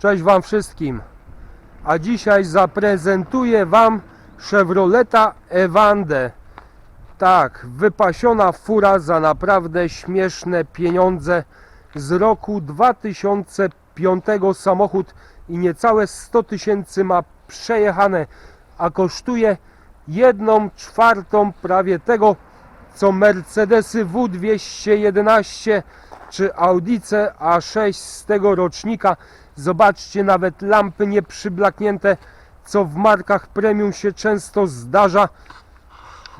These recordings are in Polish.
Cześć Wam wszystkim. A dzisiaj zaprezentuję Wam Chevroleta Evandę. Tak, wypasiona fura za naprawdę śmieszne pieniądze z roku 2005 samochód i niecałe 100 tysięcy ma przejechane, a kosztuje jedną czwartą prawie tego, co Mercedesy W211 czy Audice A6 z tego rocznika. Zobaczcie, nawet lampy nie przyblaknięte, co w markach premium się często zdarza.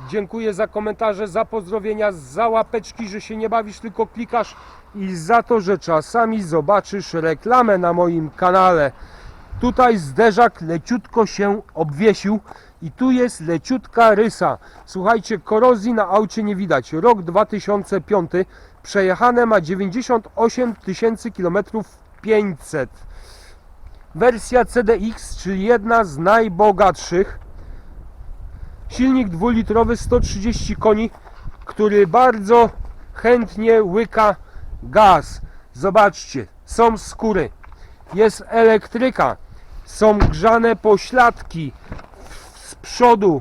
Dziękuję za komentarze, za pozdrowienia, za łapeczki, że się nie bawisz, tylko klikasz i za to, że czasami zobaczysz reklamę na moim kanale. Tutaj zderzak leciutko się obwiesił i tu jest leciutka rysa. Słuchajcie, korozji na aucie nie widać. Rok 2005, przejechane ma 98 tysięcy kilometrów 500. Wersja CDX, czyli jedna z najbogatszych. Silnik dwulitrowy 130 koni, który bardzo chętnie łyka gaz. Zobaczcie, są skóry, jest elektryka, są grzane pośladki z przodu,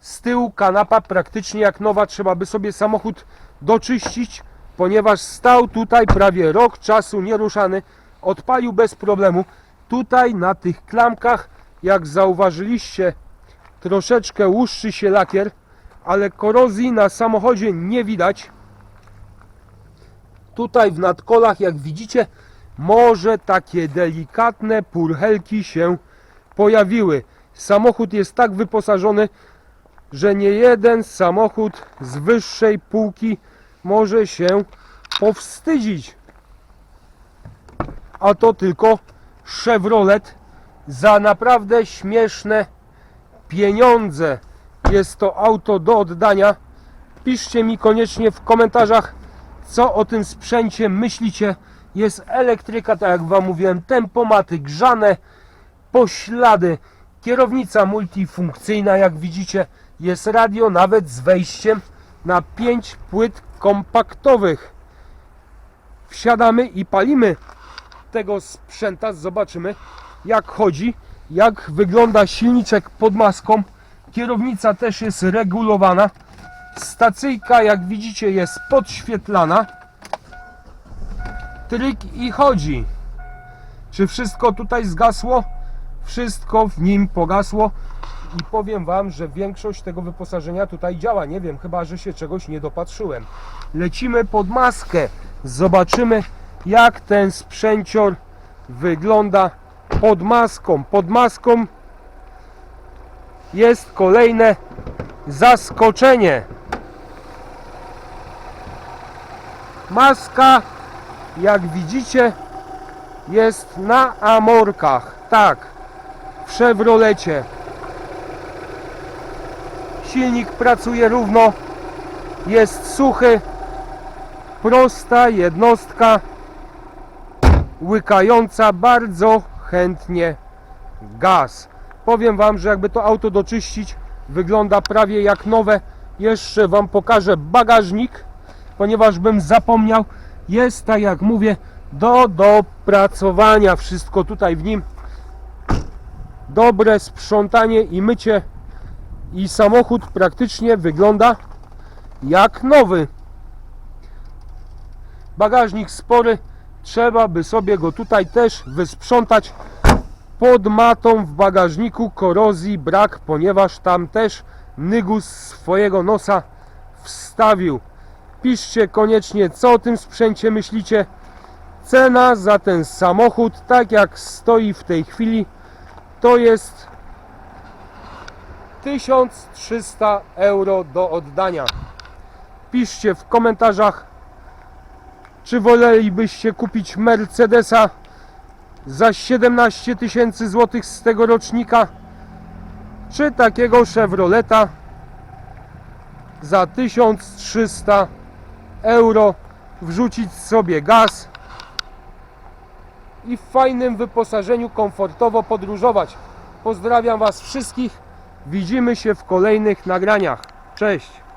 z tyłu kanapa praktycznie jak nowa. Trzeba by sobie samochód doczyścić, ponieważ stał tutaj prawie rok czasu nieruszany. Odpalił bez problemu. Tutaj na tych klamkach, jak zauważyliście, troszeczkę łuszczy się lakier, ale korozji na samochodzie nie widać. Tutaj w nadkolach, jak widzicie, może takie delikatne purchelki się pojawiły. Samochód jest tak wyposażony, że nie jeden samochód z wyższej półki może się powstydzić. A to tylko Chevrolet za naprawdę śmieszne pieniądze. Jest to auto do oddania. Piszcie mi koniecznie w komentarzach, co o tym sprzęcie myślicie. Jest elektryka, tak jak Wam mówiłem, tempomaty grzane, poślady, kierownica multifunkcyjna, jak widzicie, jest radio nawet z wejściem na 5 płyt kompaktowych. Wsiadamy i palimy tego sprzęta, zobaczymy jak chodzi, jak wygląda silniczek pod maską. Kierownica też jest regulowana. Stacyjka, jak widzicie, jest podświetlana. Tryk i chodzi. Czy wszystko tutaj zgasło? Wszystko w nim pogasło. I powiem Wam, że większość tego wyposażenia tutaj działa. Nie wiem, chyba że się czegoś nie dopatrzyłem. Lecimy pod maskę. Zobaczymy, jak ten sprzęcior wygląda pod maską. Pod maską jest kolejne zaskoczenie. Maska, jak widzicie, jest na amorkach. Tak, w Chevrolecie. Silnik pracuje równo, jest suchy, prosta jednostka, łykająca bardzo chętnie gaz. Powiem Wam, że jakby to auto doczyścić, wygląda prawie jak nowe. Jeszcze Wam pokażę bagażnik, ponieważ bym zapomniał. Jest, tak jak mówię, do dopracowania wszystko tutaj w nim. Dobre sprzątanie i mycie i samochód praktycznie wygląda jak nowy. Bagażnik spory, trzeba by sobie go tutaj też wysprzątać. Pod matą w bagażniku korozji brak, ponieważ tam też Nygus swojego nosa wstawił. Piszcie koniecznie, co o tym sprzęcie myślicie. Cena za ten samochód, tak jak stoi w tej chwili, to jest 1300 euro do oddania. Piszcie w komentarzach, czy wolelibyście kupić Mercedesa za 17 tysięcy złotych z tego rocznika, czy takiego Chevroleta za 1300 euro, wrzucić sobie gaz i w fajnym wyposażeniu komfortowo podróżować. Pozdrawiam Was wszystkich. Widzimy się w kolejnych nagraniach. Cześć!